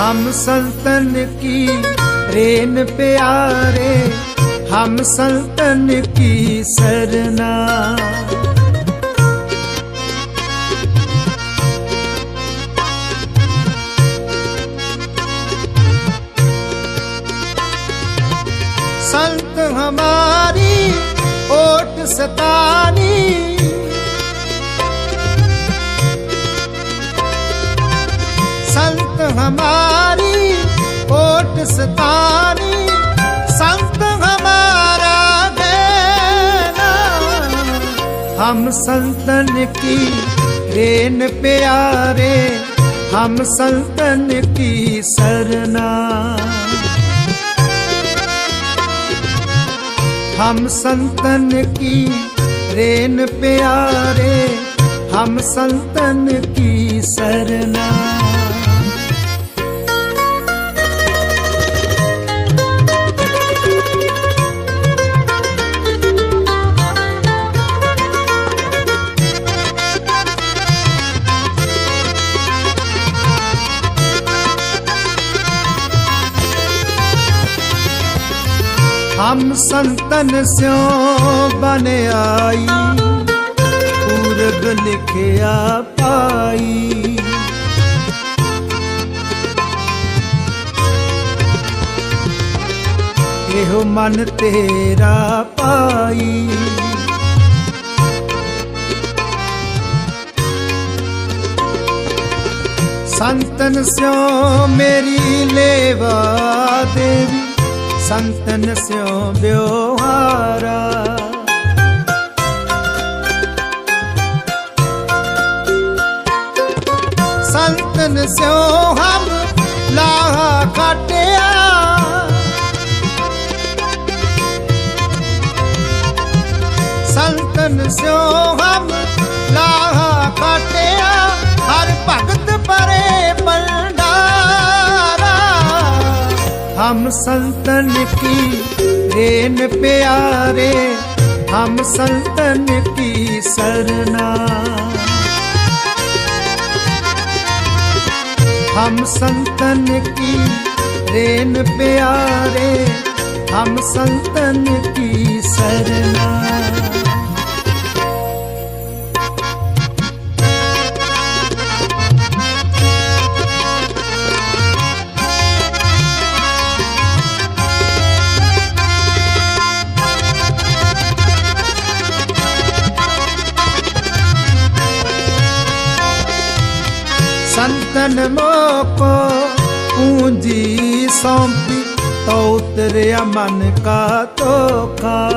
हम संतन की रेन प्यारे हम संतन की सरना संत हमारी ओट सतानी हमारी ओट सतानी संत हमारा गैना हम संतन की रेन प्यारे हम संतन की सरना हम संतन की रेन प्यारे हम संतन की सरना हम संतन स्यो बन आई पूरब लिखिया पाई ਇਹੋ ਮਨ ਤੇਰਾ ਪਾਈ ਸੰਤਨ ਸਿਓ ਮੇਰੀ ਲੇਵਾ ਦੇਵੀ ਸੰਤਨ ਸਿਓ ਬਿਵਹਾਰਾ ਸੰਤਨ ਸਿਓ ਹਮ ਲਾਹਾ ਕਾਟਿਆ ਸੰਤਨ ਸਿਓ ਹਮ हम संतन की रेन प्यारे हम संतन की सरना हम संतन की रेन प्यारे हम संतन की सरना ਜਨਮੋ ਕੋ ਪੂੰਜੀ ਸੌਂਪੀ ਤਉ ਤਰਿਆ ਮਨ ਕਾ ਤੋਖਾ